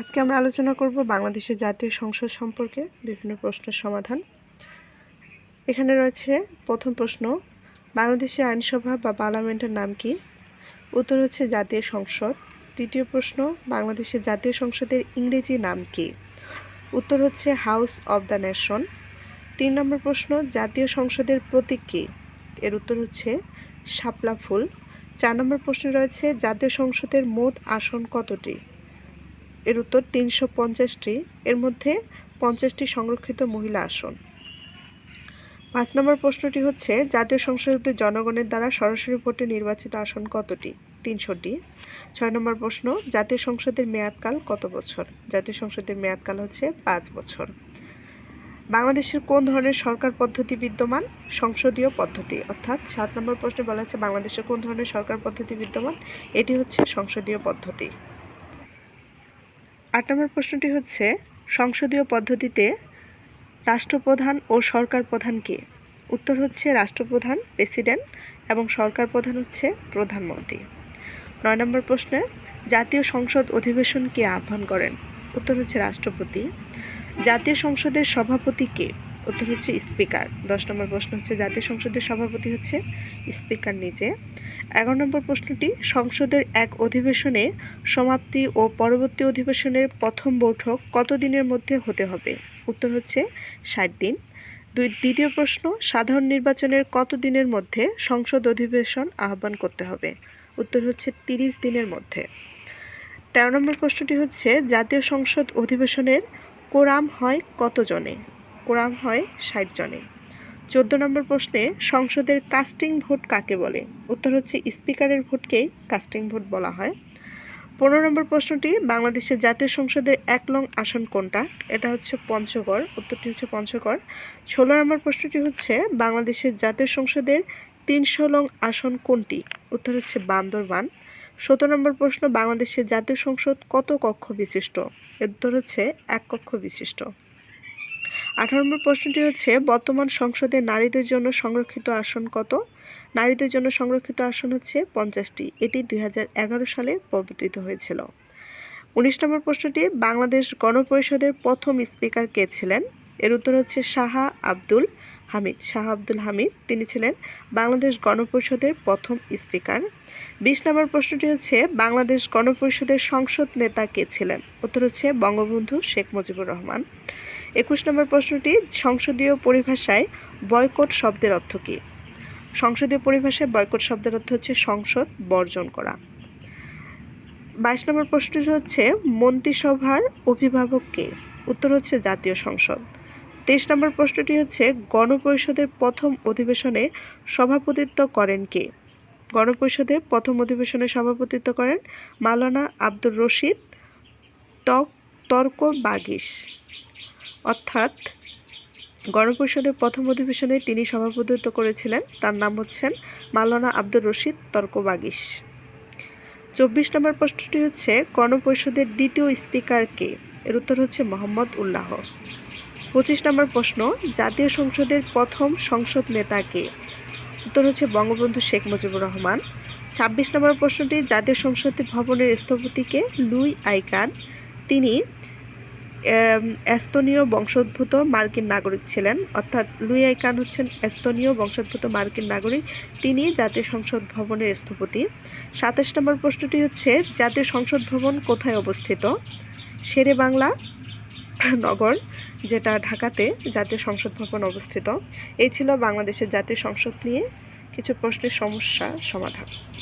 আজকে আমরা আলোচনা করব বাংলাদেশের জাতীয় সংসদ সম্পর্কে বিভিন্ন প্রশ্নের সমাধান। এখানে রয়েছে প্রথম প্রশ্ন বাংলাদেশের আইনসভা বা পার্লামেন্টের নাম কি? উত্তর হচ্ছে জাতীয় সংসদ। দ্বিতীয় প্রশ্ন বাংলাদেশের জাতীয় সংসদের ইংরেজি নাম কি? উত্তর হচ্ছে হাউস অব দ্য নেশন। তিন নম্বর প্রশ্ন, জাতীয় সংসদের প্রতীক কী? এর উত্তর হচ্ছে শাপলা ফুল। চার নম্বর প্রশ্ন রয়েছে, জাতীয় সংসদের মোট আসন কতটি? এর উত্তর তিনশো পঞ্চাশটি। এর মধ্যে পঞ্চাশটি সংরক্ষিত মহিলা আসন। পাঁচ নম্বর প্রশ্নটি হচ্ছে, জাতীয় সংসদের জনগণের দ্বারা সরাসরি ভোটে নির্বাচিত আসন কতটি? তিনশোটি। ছয় নম্বর প্রশ্ন, জাতীয় সংসদের মেয়াদকাল কত বছর? জাতীয় সংসদের মেয়াদকাল হচ্ছে পাঁচ বছর। বাংলাদেশের কোন ধরনের সরকার পদ্ধতি বিদ্যমান? সংসদীয় পদ্ধতি। অর্থাৎ সাত নম্বর প্রশ্নে বলা হচ্ছে বাংলাদেশের কোন ধরনের সরকার পদ্ধতি বিদ্যমান? এটি হচ্ছে সংসদীয় পদ্ধতি। নম্বর প্রশ্নটি হচ্ছে, সংসদীয় পদ্ধতিতে রাষ্ট্রপ্রধান ও সরকার প্রধান কে? উত্তর হচ্ছে রাষ্ট্রপ্রধান, প্রেসিডেন্ট এবং সরকার প্রধান হচ্ছে প্রধানমন্ত্রী। নয় নম্বর প্রশ্নে, জাতীয় সংসদ অধিবেশন কে আহ্বান করেন? উত্তর হচ্ছে রাষ্ট্রপতি। জাতীয় সংসদের সভাপতি কে? উত্তর হচ্ছে স্পিকার। দশ নম্বর প্রশ্ন হচ্ছে, জাতীয় সংসদের সভাপতি হচ্ছে স্পিকার নিজে। এগারো নম্বর প্রশ্নটি, সংসদের এক অধিবেশনে সমাপ্তি ও পরবর্তী অধিবেশনের প্রথম বৈঠক কত দিনের মধ্যে হতে হবে? উত্তর হচ্ছে, ষাট দিন। দুই, দ্বিতীয় প্রশ্ন, সাধারণ নির্বাচনের কত দিনের মধ্যে সংসদ অধিবেশন আহ্বান করতে হবে? উত্তর হচ্ছে, তিরিশ দিনের মধ্যে। তেরো নম্বর প্রশ্নটি হচ্ছে, জাতীয় সংসদ অধিবেশনের কোরাম হয় কত জনে কোরাম হয় ষাট জনে। চোদ্দ নম্বর প্রশ্নে, সংসদের কাস্টিং ভোট কাকে বলে? উত্তর হচ্ছে স্পিকারের ভোটকেই কাস্টিং ভোট বলা হয়। পনেরো নম্বর প্রশ্নটি, বাংলাদেশের জাতীয় সংসদের এক লং আসন কোনটা? এটা হচ্ছে পঞ্চগড়, উত্তরটি হচ্ছে পঞ্চগড়। ষোলো নম্বর প্রশ্নটি হচ্ছে, বাংলাদেশের জাতীয় সংসদের তিনশো লং আসন কোনটি? উত্তর হচ্ছে বান্দরবান। সতেরো নম্বর প্রশ্ন, বাংলাদেশের জাতীয় সংসদ কত কক্ষ বিশিষ্ট? উত্তর হচ্ছে এক কক্ষ বিশিষ্ট। আঠারো নম্বর প্রশ্নটি হচ্ছে, বর্তমান সংসদে নারীদের জন্য সংরক্ষিত আসন কত? নারীদের জন্য সংরক্ষিত আসন হচ্ছে পঞ্চাশটি। এটি দুই হাজার এগারো সালে প্রবর্তিত হয়েছিল। উনিশ নম্বর প্রশ্নটি, বাংলাদেশ গণপরিষদের প্রথম স্পিকার কে ছিলেন? এর উত্তর হচ্ছে শাহা আব্দুল হামিদ। শাহ আব্দুল হামিদ, তিনি ছিলেন বাংলাদেশ গণপরিষদের প্রথম স্পিকার। বিশ নম্বর প্রশ্নটি হচ্ছে, বাংলাদেশ গণপরিষদের সংসদ নেতা কে ছিলেন? উত্তর হচ্ছে বঙ্গবন্ধু শেখ মুজিবুর রহমান। একুশ নম্বর প্রশ্নটি, সংসদীয় পরিভাষায় বয়কট শব্দের অর্থ কী? সংসদীয় পরিভাষায় বয়কট শব্দের অর্থ হচ্ছে সংসদ বর্জন করা। বাইশ নম্বর প্রশ্নটি হচ্ছে, মন্ত্রিসভার অভিভাবক কে? উত্তর হচ্ছে, জাতীয় সংসদ। তেইশ নম্বর প্রশ্নটি হচ্ছে, গণপরিষদের প্রথম অধিবেশনে সভাপতিত্ব করেন কে? গণপরিষদের প্রথম অধিবেশনে সভাপতিত্ব করেন মালানা আব্দুর রশিদ তক, তর্ক বাগিস। অর্থাৎ গণপরিষদের প্রথম অধিবেশনে তিনি সভাপতিত্ব করেছিলেন। তার নাম হচ্ছেন মালানা আব্দুর রশিদ তর্ক বাগিস চব্বিশ নম্বর প্রশ্নটি হচ্ছে গণপরিষদের দ্বিতীয় স্পিকার কে? এর উত্তর হচ্ছে মোহাম্মদ উল্লাহ। পঁচিশ নম্বর প্রশ্ন, জাতীয় সংসদের প্রথম সংসদ নেতা কে? উত্তর হচ্ছে বঙ্গবন্ধু শেখ মুজিবুর রহমান। ছাব্বিশ নম্বর প্রশ্নটি, জাতীয় সংসদ ভবনের স্থপতিকে লুই আইকান। তিনি এস্তনীয় বংশোদ্ভূত মার্কিন নাগরিক ছিলেন। অর্থাৎ লুই আইকান হচ্ছেন এস্তনীয় বংশোদ্ভূত মার্কিন নাগরিক। তিনি জাতীয় সংসদ ভবনের স্থপতি। সাতাশ নম্বর প্রশ্নটি হচ্ছে, জাতীয় সংসদ ভবন কোথায় অবস্থিত? শেরে বাংলা নগর, যেটা ঢাকাতে জাতীয় সংসদ ভবন অবস্থিত। এই ছিল বাংলাদেশের জাতীয় সংসদ নিয়ে কিছু প্রশ্নের সমস্যা সমাধান।